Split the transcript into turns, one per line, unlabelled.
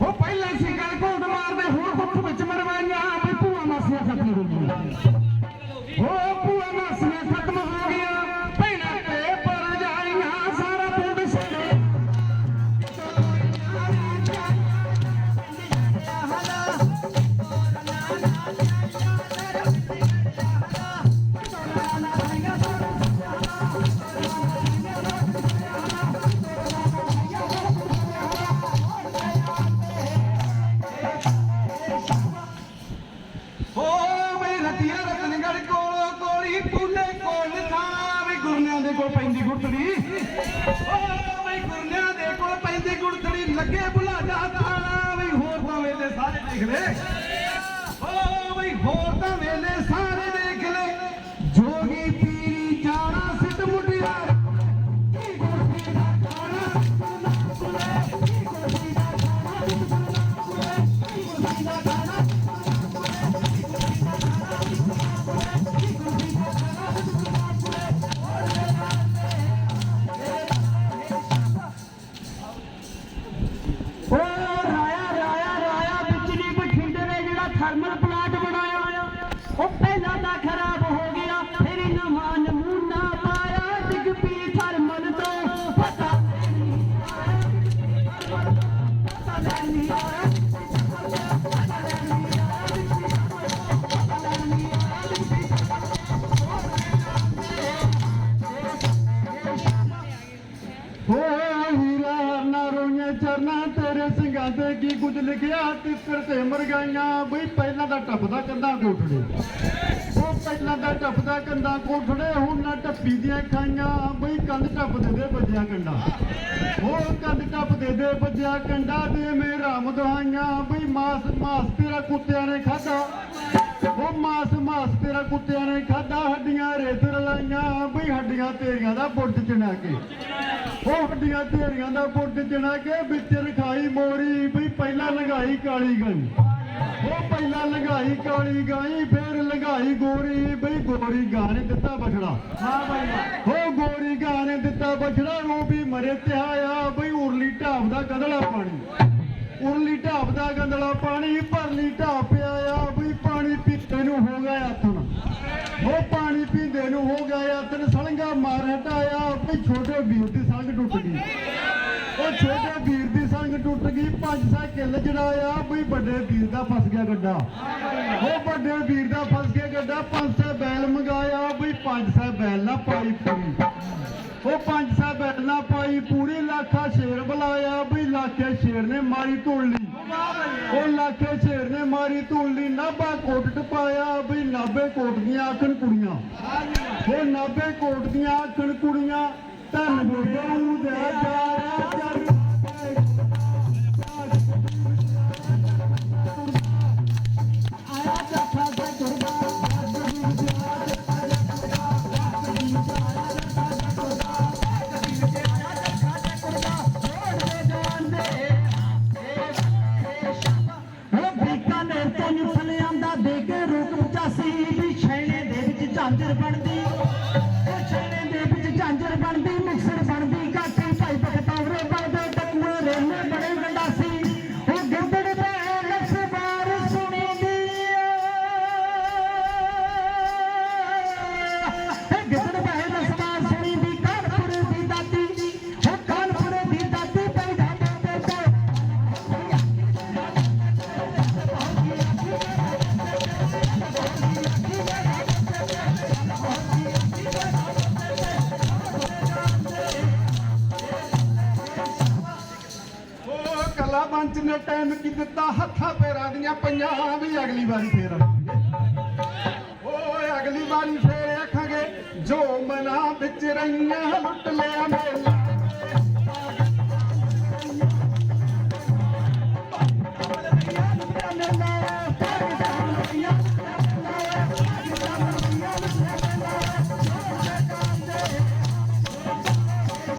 હું પહેલાથી ਪੁੱਲੇ ਕੋਲ ਥਾਂ ਵੀ ਗੁਰਨਿਆਂ ਦੇ ਕੋਲ ਪੈਂਦੀ ਗੁਰਤੜੀ ਓ ਬਈ ਗੁਰਨਿਆਂ ਦੇ ਕੋਲ ਪੈਂਦੀ ਗੁਰਤੜੀ ਲੱਗੇ ਬੁਲਾਡਾ ਥਾਂ ਵੀ ਹੋਰ ਤਾਂ ਵੇਲੇ ਸਾਰੇ ਦੇਖ ਲੈ। ਚਰਨਾ ਤੇਰੇ ਸਿੰਘਾਂ ਤੇ ਕੀ ਕੁਝ ਲਿਖਿਆ? ਤਿੱਤਰ ਤੇ ਮਰਗਾਈਆਂ ਬਈ ਪਹਿਲਾਂ ਦਾ ਟੱਪਦਾ ਕੰਦਾ ਕੋਠੜੇ ਉਹ ਪਹਿਲਾਂ ਦਾ ਟੱਪਦਾ ਕੰਦਾ ਕੋਠੜੇ ਹੁਣ ਨਾ ਟੱਪੀ ਦੀਆਂ ਖਾਈਆਂ ਬਈ ਕੰਧ ਟੱਪ ਦੇ ਦੇ ਵੱਜਿਆ ਕੰਡਾ। ਉਹ ਕੰਧ ਟੱਪ ਦੇ ਦੇ ਵੱਜਿਆ ਕੰਡਾ ਦੇ ਮੇਰਾ ਮਦਹਾਈਆਂ ਬਈ ਮਾਸ ਮਾਸ ਤੇਰਾ ਕੁੱਤਿਆਂ ਨੇ ਖਾਦਾ ਉਹ ਮਾਸ ਮਾਸ ਤੇਰਾ ਕੁੱਤਿਆਂ ਨੇ ਖਾਦਾ ਹੱਡੀਆਂ ਰੇਤ ਰਲਾਈਆਂ। ਬਈ ਹੱਡੀਆਂ ਤੇਰੀਆਂ ਦਾ ਬੁੱਢ ਚਣਾ ਕੇ। ਹੱਡੀਆਂ ਢੇਰੀਆਂ ਦਾ ਬੁੱਢ ਚਣਾ ਕੇ ਵਿੱਚ ਰਖਾਈ ਮੋਰੀ ਬਈ ਪਹਿਲਾਂ ਲੰਗਾਈ ਕਾਲੀ ਗਈ। ਉਹ ਪਹਿਲਾਂ ਲੰਗਾਈ ਕਾਲੀ ਗਾਈ ਫੇਰ ਲੰਗਾਈ ਗੋਰੀ ਬਈ ਗੋਰੀ ਗਾਂ ਨੇ ਦਿੱਤਾ ਬਛੜਾ।
ਹਾਂ ਬਾਈ
ਉਹ ਗੋਰੀ ਗਾਂ ਨੇ ਦਿੱਤਾ ਬਛੜਾ ਉਹ ਵੀ ਮਰੇ ਤੇ ਆਇਆ ਬਈ ਉਰਲੀ ਢਾਬ ਦਾ ਗੰਦਲਾ ਪਾਣੀ। ਉਰਲੀ ਢਾਬ ਦਾ ਗੰਦਲਾ ਪਾਣੀ ਭਰਲੀ ਢਾਬ ਪਿਆ ਆ ਬਈ ਪਾਣੀ ਪੀਤੇ ਨੂੰ ਹੋ ਗਿਆ ਆਥਣ ਉਹ ਪਾਣੀ ਪੀਂਦੇ ਨੂੰ ਹੋ ਗਿਆ ਆਥਣ ਸਲੰਗਾ ਮਾਰ ਹਟਾਇਆ ਬਈ ਛੋਟੇ ਵੀਰ ਦੀ ਸੰਗ ਟੁੱਟ ਗਈ। ਉਹ ਛੋਟੇ ਵੀਰ ਦੀ ਸੰਗ ਟੁੱਟ ਗਈ, ਪੰਜ ਸਾ ਕਿੱਲ ਜੜਾਇਆ ਬਈ ਵੱਡੇ ਵੀਰ ਦਾ ਫਸ ਗਿਆ ਗੱਡਾ। ਉਹ ਵੱਡੇ ਵੀਰ ਦਾ ਫਸ ਗਿਆ ਗੱਡਾ, ਪੰਜ ਸਾ ਬੈਲ ਮੰਗਾਇਆ, ਬਈ ਪੰਜ ਸਾ ਬੈਲ ਨਾ ਪਾਈ ਪੂਰੀ। ਉਹ ਪੰਜ ਸਾ ਬੈਲ ਨਾ ਪਾਈ, ਪੂਰੀ ਲਾਖਾ ਸ਼ੇਰ ਬੁਲਾਇਆ ਬਈ ਸ਼ੇਰ ਨੇ ਮਾਰੀ ਧੁਲ ਉਹ ਲਾਖੇ ਸ਼ੇਰ ਨੇ ਮਾਰੀ ਧੁਲ ਨਾਭਾ ਕੋਟ ਟਪਾਇਆ ਵੀ ਨਾਭੇ ਕੋਟ ਦੀਆਂ ਆਖਣ ਕੁੜੀਆਂ ਉਹ ਨਾਭੇ ਕੋਟ ਦੀਆਂ ਆਖਣ ਕੁੜੀਆਂ ਧੰਨ ਗੁਰੂ ਦੇ ਜਾਇਆ
ਦੇ ਵਿੱਚ ਬਣਦੀ
ਕਲਾ ਬੰਚ ਨੇ ਟਾਈਮ ਕੀ ਦਿੱਤਾ? ਹੱਥਾਂ ਪੈਰਾਂ ਦੀਆਂ ਪਈਆਂ ਵੀ ਅਗਲੀ ਵਾਰੀ ਫੇਰ ਆਵਾਂਗੇ। ਓਏ ਅਗਲੀ ਵਾਰੀ ਫੇਰ ਆਖਾਂਗੇ ਜੋ ਮਨਾ ਵਿੱਚ ਰਹੀਆਂ, ਲੁੱਟ ਲਿਆ ਮੇਲਾ